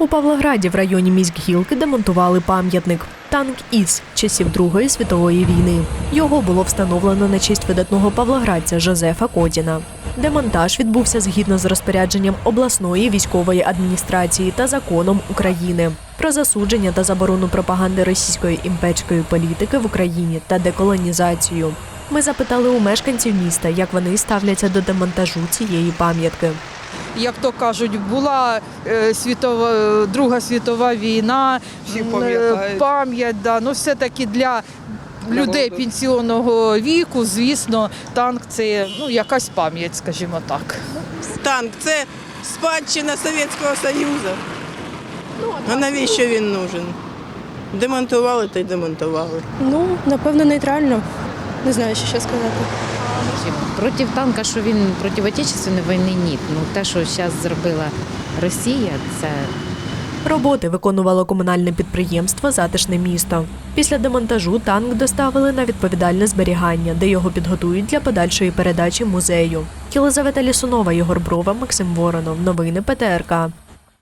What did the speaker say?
У Павлограді в районі міськгілки демонтували пам'ятник танк із часів Другої світової війни. Його було встановлено на честь видатного павлоградця Жозефа Кодіна. Демонтаж відбувся згідно з розпорядженням обласної військової адміністрації та законом України про засудження та заборону пропаганди російської імперської політики в Україні та деколонізацію. Ми запитали у мешканців міста, як вони ставляться до демонтажу цієї пам'ятки. Як то кажуть, була е, світова, Друга світова війна, е, пам'ять, да. ну все-таки для людей пенсіонного віку, звісно, танк це ну, якась пам'ять, скажімо так. Танк це спадщина Совєтського Союзу. А навіщо він нужен? Демонтували та й демонтували. Ну, напевно, нейтрально. Не знаю, що ще сказати. Проти танка, що він проти Отечественної війни, ні. Ну те, що зараз зробила Росія, це Роботи виконувало комунальне підприємство Затишне місто. Після демонтажу танк доставили на відповідальне зберігання, де його підготують для подальшої передачі музею. Єлизавета Лісунова, Єгор Брова, Максим Воронов. Новини ПТРК.